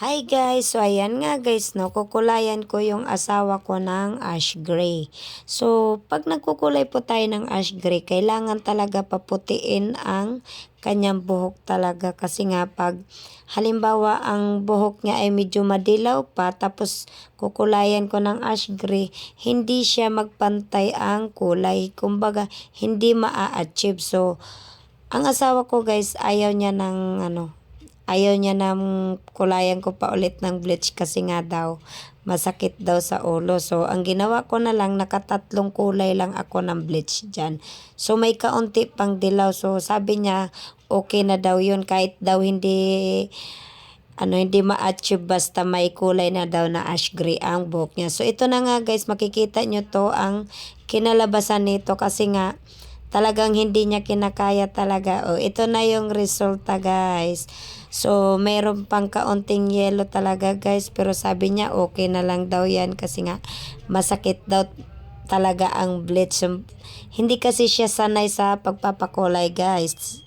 Hi guys! So ayan nga guys, no, kukulayan ko yung asawa ko ng ash gray. So pag nagkukulay po tayo ng ash gray, kailangan talaga paputiin ang kanyang buhok talaga. Kasi nga pag halimbawa ang buhok niya ay medyo madilaw pa, tapos kukulayan ko ng ash gray, hindi siya magpantay ang kulay. Kumbaga, hindi maa-achieve. So, ang asawa ko guys, ayaw niya ng ano, ayaw niya ng kulayan ko pa ulit ng bleach kasi nga daw masakit daw sa ulo. So, ang ginawa ko na lang, nakatatlong kulay lang ako ng bleach dyan. So, may kaunti pang dilaw. So, sabi niya, okay na daw yun kahit daw hindi ano hindi ma-achieve basta may kulay na daw na ash gray ang buhok niya. So ito na nga guys, makikita nyo to ang kinalabasan nito kasi nga talagang hindi niya kinakaya talaga. O ito na yung resulta guys. So mayroon pang kaunting yellow talaga guys pero sabi niya okay na lang daw yan kasi nga masakit daw talaga ang bleach. Hindi kasi siya sanay sa pagpapakulay guys.